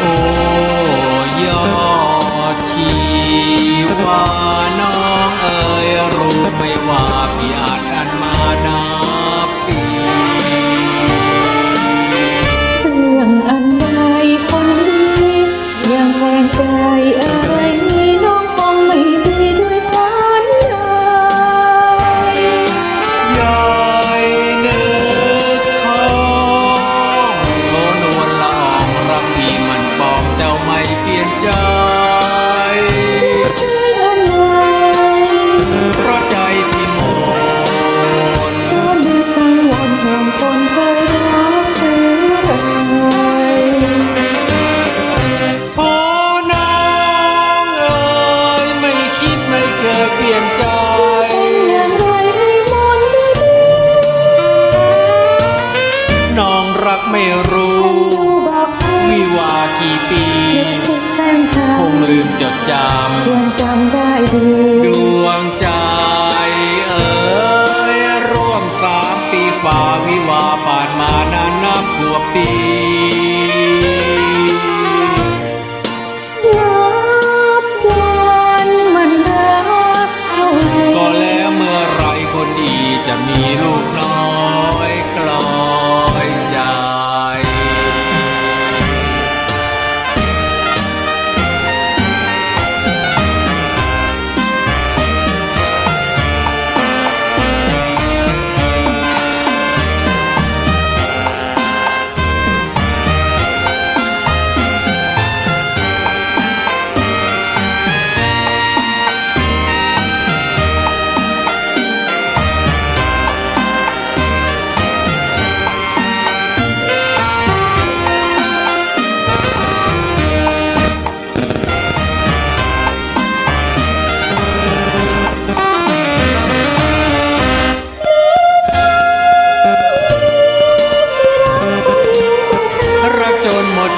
โอยอดชีวานา เจ้าไม่เปลี่ยนใจเพราะใจที่มนพอนางเอ๋ยไม่คิดไม่เคยเปลี่ยนใจ น้องรักไม่รู้ คงลืมจดจำควรจำได้ดีดวงใจเอ๋ยร่วมสามปีฝ่าวิวาผ่านมานานับขวบปี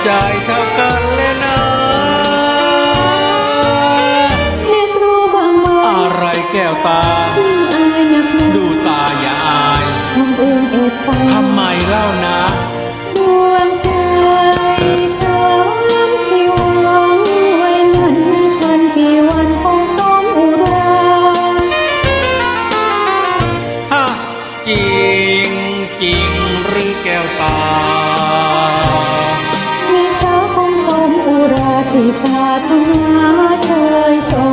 ใจเท่ากันเลยนะเรียนรู้บางมออะไรแก้วตา ดูตาอย่าอายทำเอืองเอไปทำไมเล่านะดวงใจพร้อมที่หวังวนั้นวันกี่วันคงสมอุราฮะจริงจริงหรือแก้วตา ที่ป่าตาเคยชม